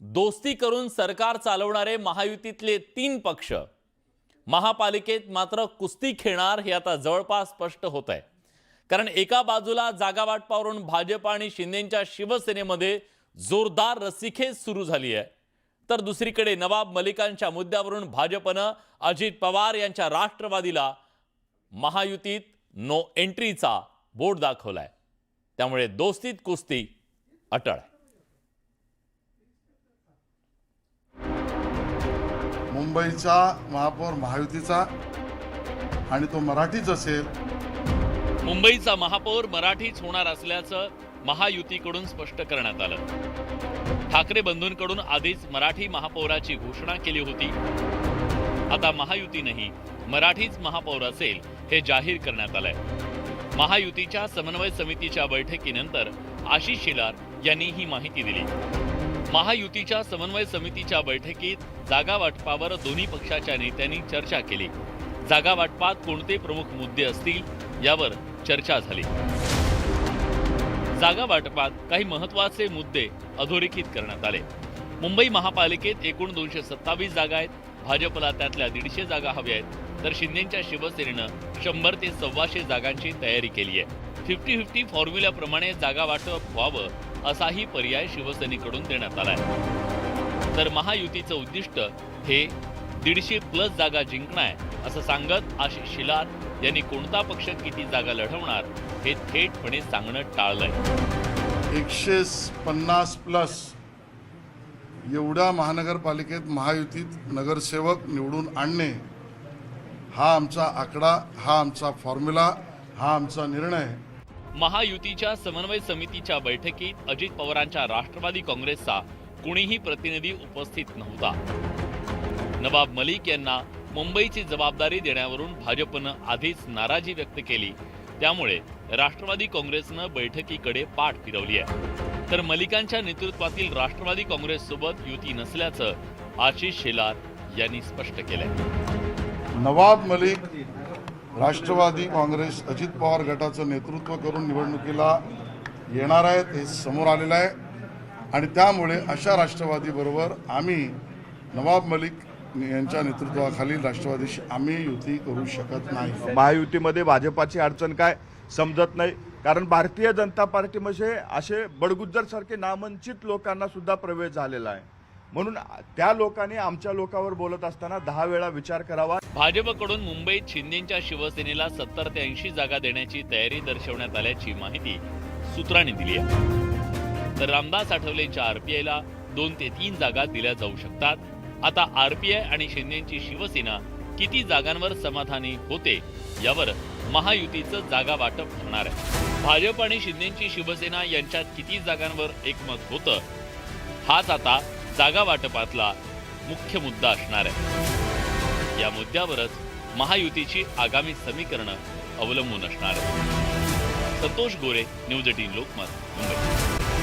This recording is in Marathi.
दोस्ती करून सरकार चालवणारे महायुतीतले तीन पक्ष. महापालिकेत मात्र कुस्ती खेळणार हे आता जवळपास स्पष्ट होत आहे कारण एका बाजूला जागा वाटपावरून भाजप आणि शिंदेच्या शिवसेनेमध्ये जोरदार रस्सीखेच सुरू झाली आहे. तर दुसरीकडे नवाब मलिकांच्या मुद्द्यावरून भाजपनं अजित पवार यांच्या राष्ट्रवादीला महायुतीत नो एंट्रीचा बोर्ड दाखवलाय. त्यामुळे दोस्तीत कुस्ती अटळ. मुंबईचा महापौर महायुतीचा आणि तो मराठीच असेल. मुंबईचा महापौर मराठीच होणार असल्याचं महायुतीकडून स्पष्ट करण्यात आलं. ठाकरे बंधूंकडून आधीच मराठी महापौराची घोषणा केली होती. आता महायुतीनंही मराठीच महापौर असेल हे जाहीर करण्यात आलंय. महायुतीच्या समन्वय समितीच्या बैठकीनंतर आशिष शेलार यांनी ही माहिती दिली. महायुतीच्या समन्वय समितीच्या बैठकीत जागा वाटपावर दोन्ही पक्षाच्या नेत्यांनी चर्चा केली. जागा वाटपात कोणते प्रमुख मुद्दे असतील यावर चर्चा झाली. जागा वाटपात काही महत्त्वाचे मुद्दे अधोरेखित करण्यात आले. मुंबई महापालिकेत एकूण दोनशे सत्तावीस जागा आहेत. भाजपला त्यातल्या दीडशे जागा हव्या आहेत. तर शिंदेच्या शिवसेनेनं शंभर ते सव्वाशे जागांची तयारी केली आहे. फिफ्टी फिफ्टी फॉर्म्युल्याप्रमाणे जागा वाटप व्हावं असाही पर्याय शिवसेनेकडून देण्यात आलाय. तर महायुतीचं उद्दिष्ट हे दीडशे प्लस जागा जिंकणं आहे असं सांगत आशिष शिलार यांनी कोणता पक्ष किती जागा लढवणार हे थेटपणे सांगणं टाळलंय. एकशे पन्नास प्लस एवढ्या महानगरपालिकेत महायुतीत नगरसेवक निवडून आणणे हा आमचा आकडा हा आमचा फॉर्म्युला हा आमचा निर्णय. महायुतीच्या समन्वय समितीच्या बैठकीत अजित पवारांच्या राष्ट्रवादी काँग्रेसचा कुणीही प्रतिनिधी उपस्थित नव्हता. नवाब मलिक यांना मुंबईची जबाबदारी देण्यावरून भाजपनं आधीच नाराजी व्यक्त केली. त्यामुळे राष्ट्रवादी काँग्रेसनं बैठकीकडे पाठ फिरवली आहे. तर मलिकांच्या नेतृत्वातील राष्ट्रवादी काँग्रेससोबत युती नसल्याचं आशिष शेलार यांनी स्पष्ट केलंय. नवाब मलिक राष्ट्रवादी काँग्रेस अजित पवार गटाचं नेतृत्व करून निवडणुकीला येणार आहेत हे समोर आलेलं आहे. आणि त्यामुळे अशा राष्ट्रवादीबरोबर आम्ही नवाब मलिक यांच्या नेतृत्वाखाली राष्ट्रवादीशी आम्ही युती करू शकत नाही. महायुतीमध्ये भाजपाची अडचण काय समजत नाही. कारण भारतीय जनता पार्टीमध्ये असे बडगुज्जर सारखे नामांचित लोकांना सुद्धा प्रवेश झालेला आहे. म्हणून त्या लोकांनी आमच्या लोकांवर बोलत असताना दहा वेळा विचार करावा. भाजपकडून मुंबईत शिंदेच्या शिवसेनेला सत्तर ते ऐंशी जागा देण्याची तयारी दर्शवण्यात आल्याची माहिती सूत्रांनी दिली आहे. तर रामदास आठवलेंच्या आरपीआयला दोन ते तीन जागा दिल्या जाऊ शकतात. आता आरपीआय आणि शिंदेची शिवसेना किती जागांवर समाधानी होते यावर महायुतीचं जागा वाटप ठरणार आहे. भाजप आणि शिंदेची शिवसेना यांच्यात किती जागांवर एकमत होतं? हाच आता जागा वाटपातला मुख्य मुद्दा असणार आहे. या मुद्द्यावरच महायुतीची आगामी समीकरणं अवलंबून असणार आहे संतोष गोरे न्यूज एटीन लोकमत मुंबई.